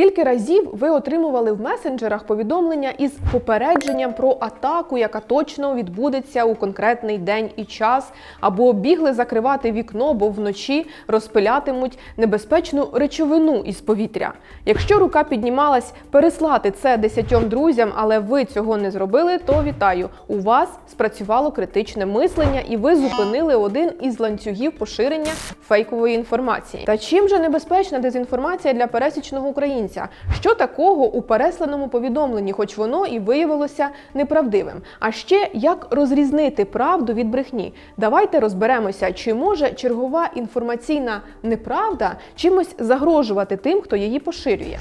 Скільки разів ви отримували в месенджерах повідомлення із попередженням про атаку, яка точно відбудеться у конкретний день і час, або бігли закривати вікно, бо вночі розпилятимуть небезпечну речовину із повітря? Якщо рука піднімалась переслати це десятьом друзям, але ви цього не зробили, то вітаю! У вас спрацювало критичне мислення, і ви зупинили один із ланцюгів поширення фейкової інформації. Та чим же небезпечна дезінформація для пересічного українця? Що такого у пересленому повідомленні, хоч воно і виявилося неправдивим? А ще як розрізнити правду від брехні? Давайте розберемося, чи може чергова інформаційна неправда чимось загрожувати тим, хто її поширює.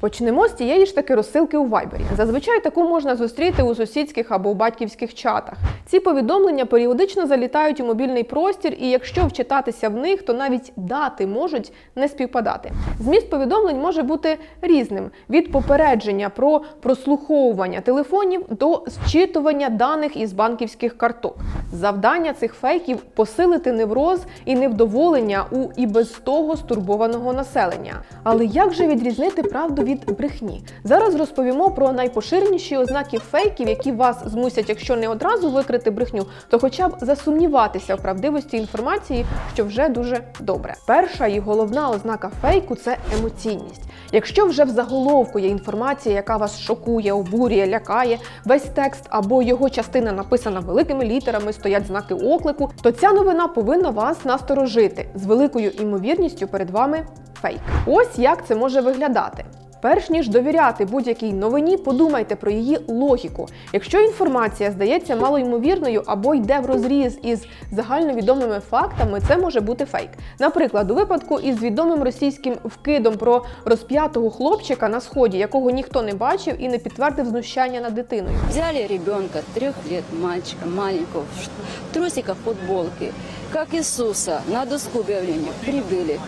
Почнемо з тієї ж таки розсилки у Вайбері. Зазвичай таку можна зустріти у сусідських або у батьківських чатах. Ці повідомлення періодично залітають у мобільний простір, і якщо вчитатися в них, то навіть дати можуть не співпадати. Зміст повідомлень може бути різним: від попередження про прослуховування телефонів до зчитування даних із банківських карток. Завдання цих фейків посилити невроз і невдоволення у і без того стурбованого населення. Але як же відрізнити правду від брехні? Зараз розповімо про найпоширеніші ознаки фейків, які вас змусять, якщо не одразу викрити брехню, то хоча б засумніватися в правдивості інформації, що вже дуже добре. Перша і головна ознака фейку це емоційність. Якщо вже в заголовку є інформація, яка вас шокує, обурює, лякає, весь текст або його частина написана великими літерами, стоять знаки оклику, то ця новина повинна вас насторожити з великою імовірністю перед вами фейк. Ось як це може виглядати. Перш ніж довіряти будь-якій новині, подумайте про її логіку. Якщо інформація здається малоймовірною або йде в розріз із загальновідомими фактами, це може бути фейк. Наприклад, у випадку із відомим російським вкидом про розп'ятого хлопчика на сході, якого ніхто не бачив і не підтвердив знущання над дитиною. Взяли ребенка трех лет, мальчика маленького, в ш- трусиках, футболке, как Иисуса, на доску объявления прибыли.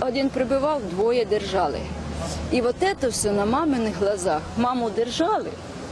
Один прибывал, двое держали. И вот это все на маминых глазах. Маму держали,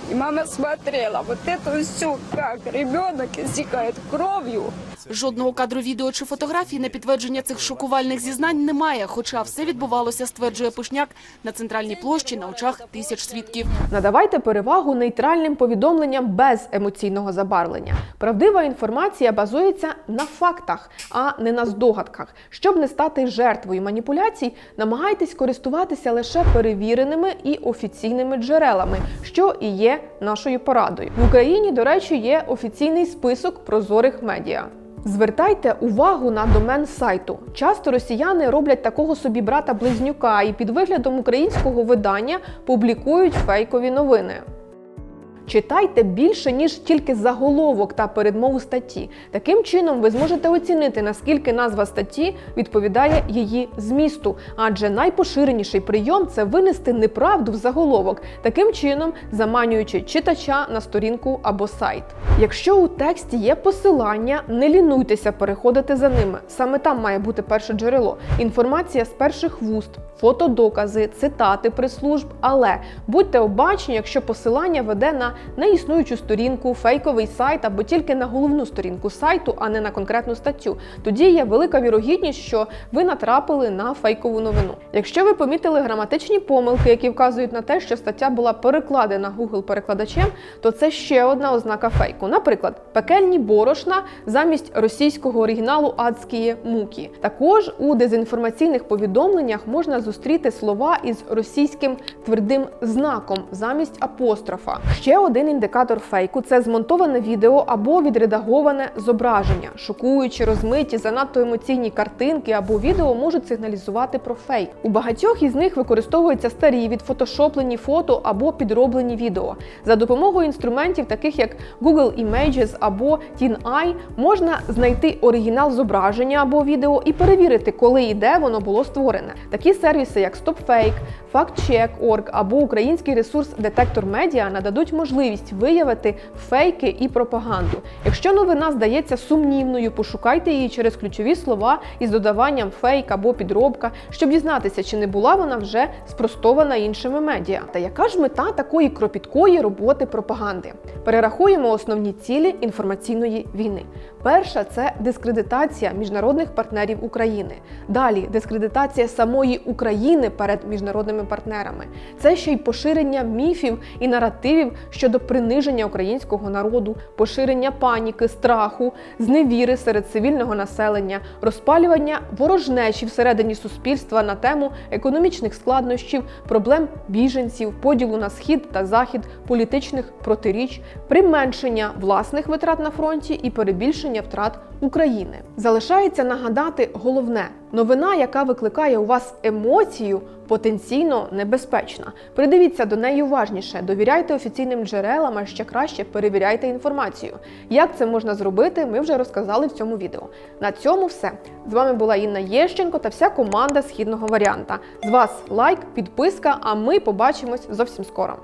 и мама смотрела. Вот это все, как ребенок истекает кровью. Жодного кадру відео чи фотографії на підтвердження цих шокувальних зізнань немає, хоча все відбувалося, стверджує Пишняк, на центральній площі на очах тисяч свідків. Надавайте перевагу нейтральним повідомленням без емоційного забарвлення. Правдива інформація базується на фактах, а не на здогадках. Щоб не стати жертвою маніпуляцій, намагайтесь користуватися лише перевіреними і офіційними джерелами, що і є нашою порадою. В Україні, до речі, є офіційний список прозорих медіа. Звертайте увагу на домен сайту. Часто росіяни роблять такого собі брата-близнюка і під виглядом українського видання публікують фейкові новини. Читайте більше, ніж тільки заголовок та передмову статті. Таким чином ви зможете оцінити, наскільки назва статті відповідає її змісту. Адже найпоширеніший прийом це винести неправду в заголовок, таким чином заманюючи читача на сторінку або сайт. Якщо у тексті є посилання, не лінуйтеся переходити за ними. Саме там має бути перше джерело. Інформація з перших вуст, фотодокази, цитати прес-служб. Але будьте обачені, якщо посилання веде на неіснуючу сторінку, фейковий сайт або тільки на головну сторінку сайту, а не на конкретну статтю. Тоді є велика вірогідність, що ви натрапили на фейкову новину. Якщо ви помітили граматичні помилки, які вказують на те, що стаття була перекладена Google перекладачем, то це ще одна ознака фейку. Наприклад, пекельні борошна замість російського оригіналу адські муки. Також у дезінформаційних повідомленнях можна зустріти слова із російським твердим знаком замість апострофа. Ще один індикатор фейку це змонтоване відео або відредаговане зображення. Шокуючі, розмиті, занадто емоційні картинки або відео можуть сигналізувати про фейк. У багатьох із них використовуються старі відфотошоплені фото або підроблені відео. За допомогою інструментів, таких як Google Images або TinEye, можна знайти оригінал зображення або відео і перевірити, коли і де воно було створене. Такі сервіси, як StopFake, FactCheck.org або український ресурс Детектор Медіа нададуть можливість можливість виявити фейки і пропаганду. Якщо новина здається сумнівною, пошукайте її через ключові слова із додаванням фейк або підробка, щоб дізнатися, чи не була вона вже спростована іншими медіа. Та яка ж мета такої кропіткої роботи пропаганди? Перерахуємо основні цілі інформаційної війни. Перша це дискредитація міжнародних партнерів України. Далі дискредитація самої України перед міжнародними партнерами. Це ще й поширення міфів і наративів щодо приниження українського народу, поширення паніки, страху, зневіри серед цивільного населення, розпалювання ворожнечі всередині суспільства на тему економічних складнощів, проблем біженців, поділу на схід та захід, політичних протиріч, применшення власних витрат на фронті і перебільшення втрат України. Залишається нагадати головне: новина, яка викликає у вас емоцію, потенційно небезпечна. Придивіться до неї уважніше, довіряйте офіційним джерелам, а ще краще перевіряйте інформацію. Як це можна зробити, ми вже розказали в цьому відео. На цьому все. З вами була Інна Єщенко та вся команда східного варіанта. З вас лайк, підписка, а ми побачимось зовсім скоро.